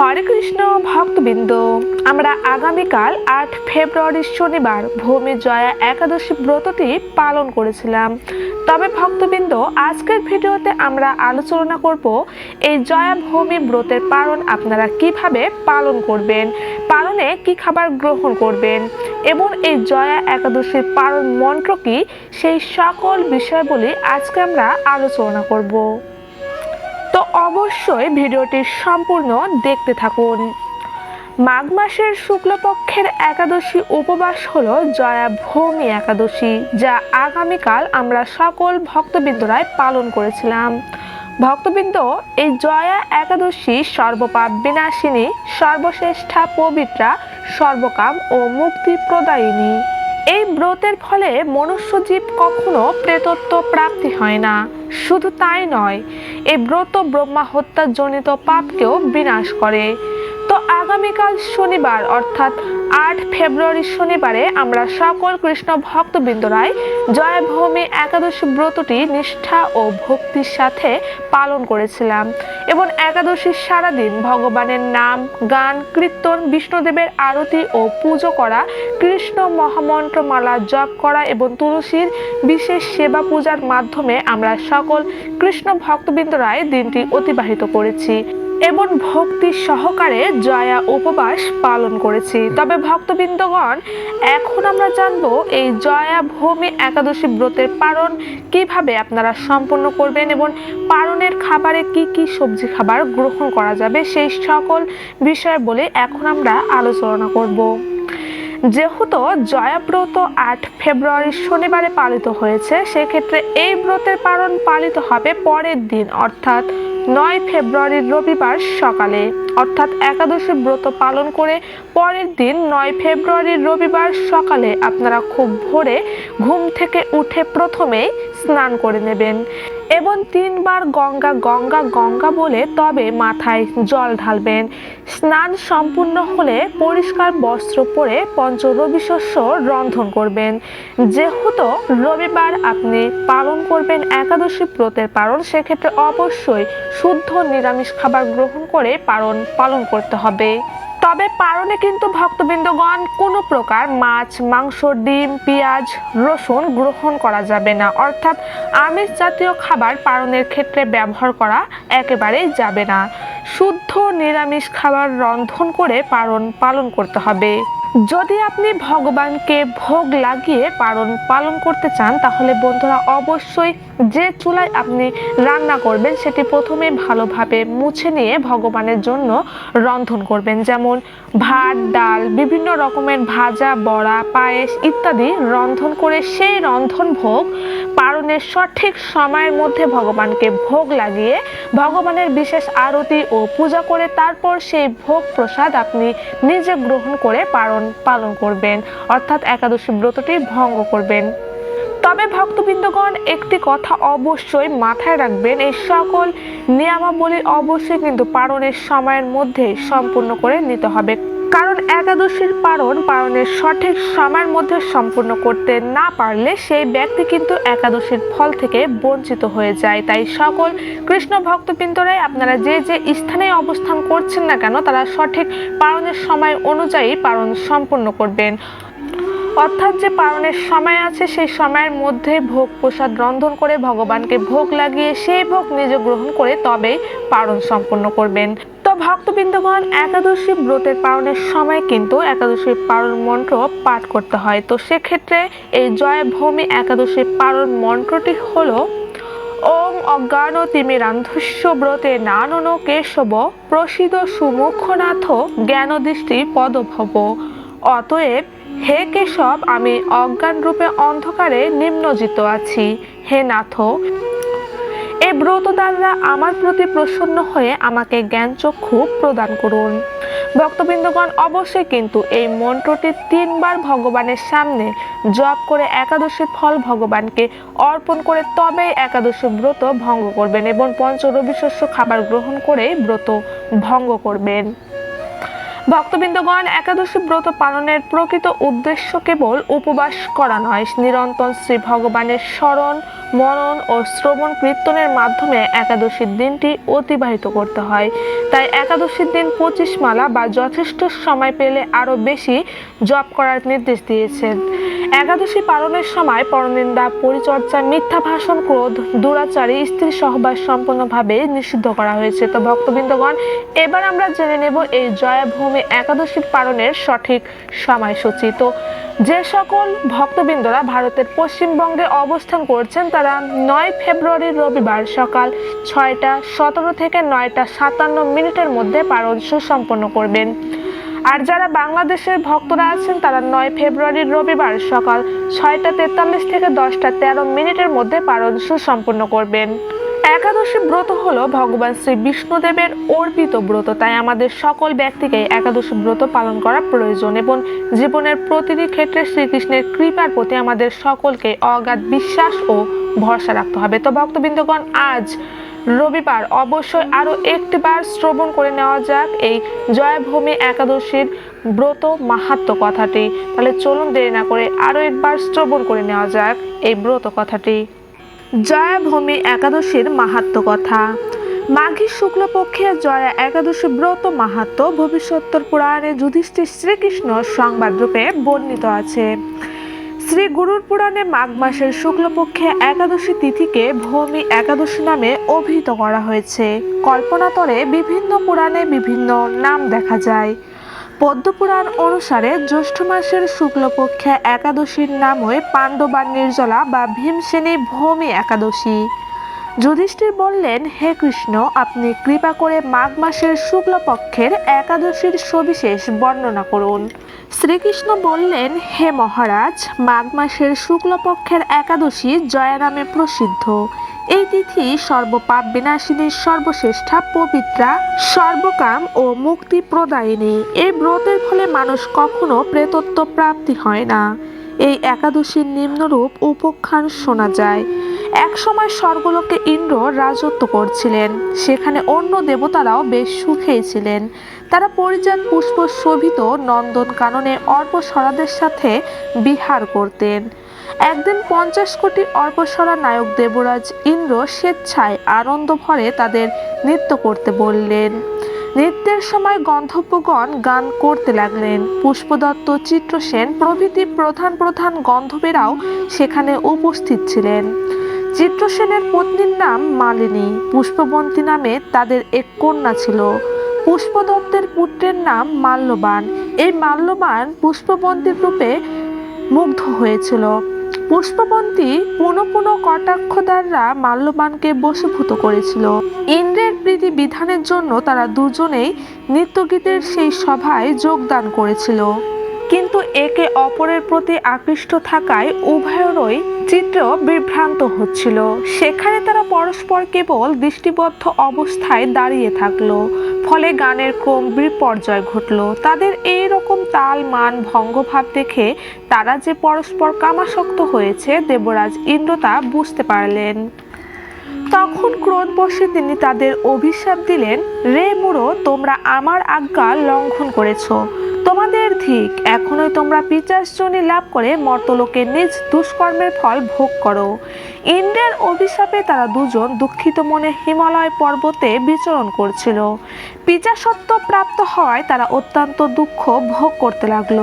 হরে কৃষ্ণ, ভক্তবৃন্দ, আমরা আগামীকাল আট ফেব্রুয়ারি শনিবার ভূমি জয়া একাদশী ব্রতটি পালন করেছিলাম। তবে ভক্তবৃন্দ, আজকের ভিডিওতে আমরা আলোচনা করব এই জয়া ভূমি ব্রতের পালন আপনারা কীভাবে পালন করবেন, পালনে কি খাবার গ্রহণ করবেন এবং এই জয়া একাদশীর পালন মন্ত্র কি, সেই সকল বিষয়গুলি আজকে আমরা আলোচনা করব। অবশ্যই ভিডিওটি সম্পূর্ণ দেখতে থাকুন। মাঘ মাসের শুক্লপক্ষের একাদশী উপবাস হলো জয়া ভূমি একাদশী, যা আগামীকাল আমরা সকল ভক্তবৃন্দরায় পালন করেছিলাম। ভক্তবৃন্দ এই জয়া একাদশী সর্বপাপ বিনাশিনী, সর্বশ্রেষ্ঠা পবিত্রা, সর্বকাম ও মুক্তি প্রদায়িনী। এই ব্রতের ফলে মনুষ্যজীব কখনো প্রেতত্ব প্রাপ্তি হয় না। শুধু তাই নয় এই ব্রত ব্রহ্মা হত্যাজনিত পাপকেও বিনাশ করে। তো আগামীকাল শনিবার, অর্থাৎ আট ফেব্রুয়ারি শনিবারে আমরা সকল কৃষ্ণ ভক্তবৃন্দরাই জয়ভূমি একাদশী ব্রতটি নিষ্ঠা ও ভক্তির সাথে পালন করেছিলাম এবং একাদশীর সারাদিন ভগবানের নাম, গান, কীর্তন, বিষ্ণুদেবের আরতি ও পুজো করা, কৃষ্ণ মহামন্ত্রমালা জপ করা এবং তুলসীর বিশেষ সেবা পূজার মাধ্যমে আমরা সকল কৃষ্ণ ভক্তবৃন্দরাই দিনটি অতিবাহিত করেছি। এবং ভক্তি সহকারে জয়া উপবাস পালন করেছি। তবে ভক্তবৃন্দগণ, এখন আমরা জানব এই জয়া ভূমি একাদশী ব্রতের পালন কীভাবে আপনারা সম্পন্ন করবেন এবং পালনের খাবারে কি কি সবজি খাবার গ্রহণ করা যাবে, সেই সকল বিষয় বলে এখন আমরা আলোচনা করব। যেহেতু জয়াব্রত আট ফেব্রুয়ারি শনিবারে পালিত হয়েছে, সেক্ষেত্রে এই ব্রতের পালন পালিত হবে পরের দিন, অর্থাৎ নয় ফেব্রুয়ারির রবিবার সকালে। অর্থাৎ একাদশী ব্রত পালন করে পরের দিন নয় ফেব্রুয়ারির রবিবার সকালে আপনারা খুব ভোরে ঘুম থেকে উঠে প্রথমেই স্নান করে নেবেন। এবং তিনবার গঙ্গা গঙ্গা গঙ্গা বলে তবে মাথায় জল ঢালবেন। স্নান সম্পূর্ণ হলে পরিষ্কার বস্ত্র পরে পঞ্চ রবি শস্য রন্ধন করবেন। যেহেতু রবিবার আপনি পালন করবেন একাদশী ব্রতের পালন, সেক্ষেত্রে অবশ্যই শুদ্ধ নিরামিষ খাবার গ্রহণ করে পালন পালন করতে হবে। তবে পারণে কিন্তু ভক্তবৃন্দগণ কোনো প্রকার মাছ, মাংস, ডিম, পেঁয়াজ, রসুন গ্রহণ করা যাবে না। অর্থাৎ আমিষ জাতীয় খাবার পালনের ক্ষেত্রে ব্যবহার করা একেবারেই যাবে না। শুদ্ধ নিরামিষ খাবার রন্ধন করে পালন পালন করতে হবে। যদি আপনি ভগবানকে ভোগ লাগিয়ে পালন পালন করতে চান, তাহলে বন্ধুরা অবশ্যই যে চুলায় আপনি রান্না করবেন, সেটি প্রথমে ভালোভাবে মুছে নিয়ে ভগবানের জন্য রন্ধন করবেন। যেমন ভাত, ডাল, বিভিন্ন রকমের ভাজা, বড়া, পায়েস ইত্যাদি রন্ধন করে সেই রন্ধন ভোগ পালনের সঠিক সময়ের মধ্যে ভগবানকে ভোগ লাগিয়ে ভগবানের বিশেষ আরতি ও পূজা করে তারপর সেই ভোগ প্রসাদ আপনি নিজে গ্রহণ করে পালন পালন করবেন, অর্থাৎ একাদশী ব্রতটি ভঙ্গ করবেন। তবে ভক্তবৃন্দগণ, একটি কথা অবশ্যই মাথায় রাখবেন, এই সকল নিয়মাবলী অবশ্যই কিন্তু পালনের সময়ের মধ্যে সম্পূর্ণ করে নিতে হবে। কারণ একাদশীর পালন পালনের সঠিক সময়ের মধ্যে সম্পূর্ণ করতে না পারলে সেই ব্যক্তি কিন্তু একাদশীর ফল থেকে বঞ্চিত হয়ে যায়। তাই সকল কৃষ্ণ ভক্তবৃন্দরাই আপনারা যে যে স্থানে অবস্থান করছেন না কেন, তারা সঠিক পালনের সময় অনুযায়ী পালন সম্পূর্ণ করবেন। অর্থাৎ যে পালনের সময় আছে, সেই সময়ের মধ্যে ভোগ প্রসাদ রন্ধন করে ভগবানকে ভোগ লাগিয়ে সেই ভোগ নিজে গ্রহণ করে তবেই পালন সম্পন্ন করবেন। ভক্তবৃন্দগণ, একাদশী ব্রতের পালনের সময় কিন্তু একাদশীর পালন মন্ত্র পাঠ করতে হয়। তো সেক্ষেত্রে এই জয় ভূমি একাদশীর পালন মন্ত্রটি হলো ওং অজ্ঞান তিমিরান্ধস্য ব্রতে নানন কেশব প্রসিদ সুমুখনাথ জ্ঞানদৃষ্টি পদভব। অতএব, হে কেশব, আমি অজ্ঞান রূপে অন্ধকারে নিম্নজিত আছি। হে নাথ এই ব্রতদাররা আমার প্রতি প্রসন্ন হয়ে আমাকে জ্ঞান চক্ষু প্রদান করুন। ভক্তবৃন্দগণ, অবশ্যই কিন্তু এই মন্ত্রটি তিনবার ভগবানের সামনে জপ করে একাদশীর ফল ভগবানকে অর্পণ করে তবে একাদশী ব্রত ভঙ্গ করবেন এবং পঞ্চ রবি শস্য খাবার গ্রহণ করে ব্রত ভঙ্গ করবেন। ভক্তবৃন্দগণ, একাদশী ব্রত পালনের প্রকৃত উদ্দেশ্য কেবল উপবাস করা নয়, নিরন্তর শ্রী ভগবানের স্মরণ মনন ও শ্রবণ কীর্তনের মাধ্যমে একাদশীর দিনটি অতিবাহিত করতে হয়। তাই একাদশীর দিন পঁচিশ মালা বা যথেষ্ট সময় পেলে আরও বেশি জপ করার নির্দেশ দিয়েছেন। একাদশী পালনের সময় পরনিন্দা, পরিচর্যা, মিথ্যা ভাষণ, ক্রোধ, দুরাচারী, স্ত্রী সহবাস সম্পূর্ণভাবে নিষিদ্ধ করা হয়েছে। তো ভক্তবৃন্দগণ, এবার আমরা জেনে নেব এই জয়াভূমি একাদশীর পালনের সঠিক সময়সূচি। তো যে সকল ভক্তবৃন্দরা ভারতের পশ্চিমবঙ্গে অবস্থান করছেন তারা নয় ফেব্রুয়ারির রবিবার সকাল ছয়টা সতেরো থেকে নয়টা সাতান্ন মিনিটের মধ্যে পালন সুসম্পন্ন করবেন। আর যারা বাংলাদেশের ভক্তরা আছেন, তারা নয় ফেব্রুয়ারির রবিবার সকাল ছয়টা তেতাল্লিশ থেকে দশটা তেরো মিনিটের মধ্যে পালন সুসম্পন্ন করবেন। একাদশী ব্রত হলো ভগবান শ্রী বিষ্ণুদেবের অর্পিত ব্রত। তাই আমাদের সকল ব্যক্তিকে একাদশী ব্রত পালন করা প্রয়োজন এবং জীবনের প্রতিটি ক্ষেত্রে শ্রীকৃষ্ণের কৃপার প্রতি আমাদের সকলকে অগাধ বিশ্বাস ও ভরসা রাখতে হবে। তো ভক্তবৃন্দগণ, আজ রবিবার অবশ্যই আরও একটিবার শ্রবণ করে নেওয়া যাক এই জয়ভূমি একাদশীর ব্রত মাহাত্ম কথাটি। তাহলে চলুন দেরি না করে আরও একবার শ্রবণ করে নেওয়া যাক এই ব্রত কথাটি। জয়াভূমি একাদশীর মাহাত্ম কথা। মাঘী শুক্লপক্ষে জয়া একাদশী ব্রত মাহাত্ম ভবিষ্যত্তর পুরাণে যুধিষ্ঠির শ্রীকৃষ্ণ সংবাদ রূপে বর্ণিত আছে। শ্রী গুরুর পুরাণে মাঘ মাসের শুক্লপক্ষে একাদশী তিথিকে ভূমি একাদশী নামে অভিহিত করা হয়েছে। কল্পনাতরে বিভিন্ন পুরাণে বিভিন্ন নাম দেখা যায়। পদ্মপুরাণ অনুসারে জ্যৈষ্ঠ মাসের শুক্লপক্ষে একাদশীর নাম নামই পাণ্ডবা নির্জলা বা ভীমসেনী ভূমি একাদশী। যুধিষ্ঠির বললেন, হে কৃষ্ণ, আপনি কৃপা করে মাঘ মাসের শুক্লপক্ষের একাদশীর সবিশেষ বর্ণনা করুন। শ্রীকৃষ্ণ বললেন, হে মহারাজ, মাঘ মাসের শুক্লপক্ষের একাদশী জয়া নামে প্রসিদ্ধ। এই তিথি সর্বপাপ বিনাশিনী সর্বশ্রেষ্ঠা পবিত্রা, সর্বকাম ও মুক্তি প্রদায়িনী। এই ব্রতের ফলে মানুষ কখনো প্রেতত্ব প্রাপ্তি হয় না। এই একাদশীর নিম্নরূপ উপখ্যান শোনা যায়। একসময় স্বর্গলোকে ইন্দ্র রাজত্ব করছিলেন। সেখানে অন্য দেবতারাও বেশ সুখেই ছিলেন। তারা পরিজাত পুষ্প শোভিত নন্দন কাননে অর্পসরাদের সাথে বিহার করতেন। একদিন পঞ্চাশ কোটি অর্পসরা নায়ক দেবরাজ ইন্দ্র স্বেচ্ছায় আনন্দ ভরে তাদের নৃত্য করতে বললেন। নৃত্যের সময় গন্ধব্যগণ গান করতে লাগলেন। পুষ্পদত্ত চিত্রসেন প্রভৃতি প্রধান প্রধান গন্ধবেরাও সেখানে উপস্থিত ছিলেন। চিত্রসেনের পত্নীর নাম মালিনী। পুষ্পবন্তী নামে তাদের এক কন্যা ছিল। পুষ্পদত্তের পুত্রের নাম মাল্যবান। এই মাল্যবান পুষ্পবন্তীর রূপে মুগ্ধ হয়েছিল। পুষ্পবন্তী পুনঃ পুনঃ কটাক্ষ দ্বারা মাল্যবানকে বশীভূত করেছিল। ইন্দ্রের প্রীতি বিধানের জন্য তারা দুজনেই নৃত্যগীতের সেই সভায় যোগদান করেছিল। কিন্তু একে অপরের প্রতি আকৃষ্ট থাকায় উভয়েরই চিত্র বিভ্রান্ত হচ্ছিল। সেখানে তারা পরস্পর কেবল দৃষ্টিবদ্ধ অবস্থায় দাঁড়িয়ে থাকল, ফলে গানের ক্রম বিপর্যয় ঘটল। তাদের এই রকম তাল, মান, ভঙ্গভাব দেখে তারা যে পরস্পর কামাসক্ত হয়েছে, দেবরাজ ইন্দ্র তা বুঝতে পারলেন। তখন ক্রোধবশে তিনি তাদের অভিশাপ দিলেন, রে মুড়ো, তোমরা আমার আজ্ঞা লঙ্ঘন করেছ। ঠিক, এখনই তোমরা পিচাশজনী লাভ করে মর্তলোকে নিজ দুষ্কর্মের ফল ভোগ করো। ইন্দ্রের অভিশাপে তারা দুজন দুঃখিত মনে হিমালয় পর্বতে বিচরণ করছিল। পিচাসত্ব প্রাপ্ত হওয়ায় তারা অত্যন্ত দুঃখ ভোগ করতে লাগল।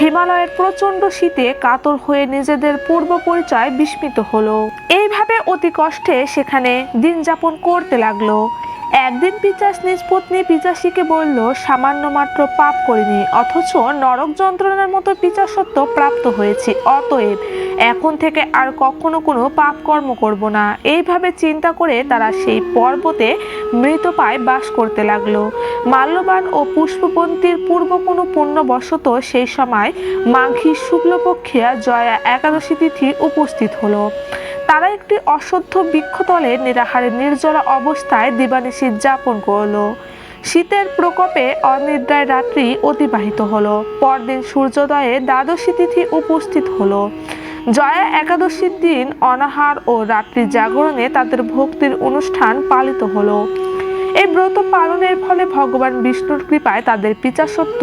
হিমালয়ের প্রচণ্ড শীতে কাতর হয়ে নিজেদের পূর্ব পরিচয় বিস্মিত হলো। এইভাবে অতি কষ্টে সেখানে দিন যাপন করতে লাগল। একদিন পিচাস নিজ পত্নী পিচাসীকে বলল, সামান্য মাত্র পাপ করিনি, অথচ নরক যন্ত্রণার মতো পিচাসত্ব প্রাপ্ত হয়েছি। অতএব এখন থেকে আর কখনো কোনো পাপ কর্ম করব না। এইভাবে চিন্তা করে তারা সেই পর্বতে মৃতপায় বাস করতে লাগল। মাল্যবান ও পুষ্পপন্থীর পূর্ব কোনো পুণ্যবশত সেই সময় মাঘী শুক্লপক্ষিয়া জয়া একাদশী তিথি উপস্থিত হলো। তারা একটি অসহ্য বৃক্ষতলে নিরাহারে নির্জলা অবস্থায় দিবানিশি যাপন করল। শীতের প্রকোপে অনিদ্রায় রাত্রি অতিবাহিত হলো। পরদিন সূর্যোদয়ে দ্বাদশী তিথি উপস্থিত হলো। জয়া একাদশীর দিন অনাহার ও রাত্রি জাগরণে তাদের ভক্তির অনুষ্ঠান পালিত হলো। এই ব্রত পালনের ফলে ভগবান বিষ্ণুর কৃপায় তাদের পিচাসত্ব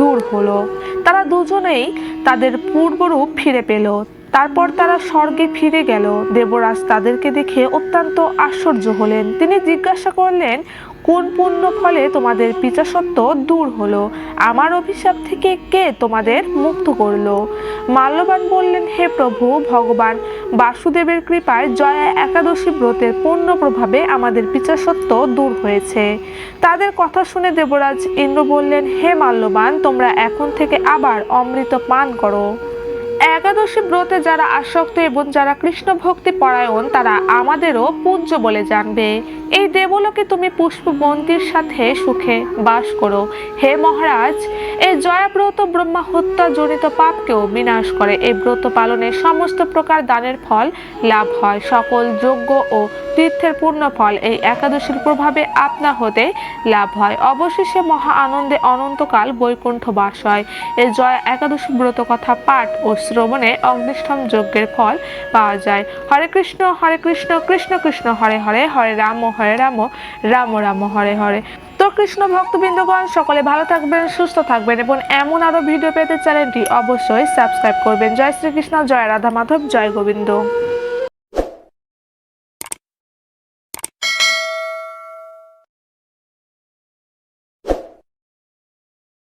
দূর হলো। তারা দুজনেই তাদের পূর্বরূপ ফিরে পেল। তারপর তারা স্বর্গে ফিরে গেল। দেবরাজ তাদেরকে দেখে অত্যন্ত আশ্চর্য হলেন। তিনি জিজ্ঞাসা করলেন, কোন পুণ্য ফলে তোমাদের পিচাসত্ব দূর হলো? আমার অভিশাপ থেকে কে তোমাদের মুক্ত করল? মাল্যবান বললেন, হে প্রভু, ভগবান, বাসুদেবের কৃপায় জয়া একাদশী ব্রতের পূর্ণ প্রভাবে আমাদের পিচাসত্ব দূর হয়েছে। তাদের কথা শুনে দেবরাজ ইন্দ্র বললেন, হে মাল্যবান, তোমরা এখন থেকে আবার অমৃত পান করো। একাদশী ব্রতে যারা আসক্ত এবং যারা কৃষ্ণ ভক্তি পরায়ণ, তারা আমাদেরও পূজ্য বলে জানবে। এই দেবলোকে তুমি পুষ্পবন্তির সাথে সুখে বাস করো। হে মহারাজ, এই জয়াব্রত ব্রহ্মা হত্যা জনিত পাপকেও বিনাশ করে। এই ব্রত পালনে সমস্ত প্রকার দানের ফল লাভ হয়। সকল যোগ্য ও তীর্থের পূর্ণ ফল এই একাদশীর প্রভাবে আপনা হতে লাভ হয়। অবশেষে মহা আনন্দে অনন্তকাল বৈকুণ্ঠ বাস হয়। এই জয়া একাদশী ব্রত কথা পাঠ ও শ্রবণে অগ্নিষ্ঠম যজ্ঞের ফল পাওয়া যায়। হরে কৃষ্ণ হরে কৃষ্ণ কৃষ্ণ কৃষ্ণ, হরে হরে হরে রাম হরে রাম রাম রাম, হরে হরে। তো কৃষ্ণ ভক্তবৃন্দগণ, সকলে ভালো থাকবেন, সুস্থ থাকবেন এবং এমন আরও ভিডিও পেতে চ্যানেলটি অবশ্যই সাবস্ক্রাইব করবেন। জয় শ্রীকৃষ্ণ, জয় রাধা মাধব, জয় গোবিন্দ।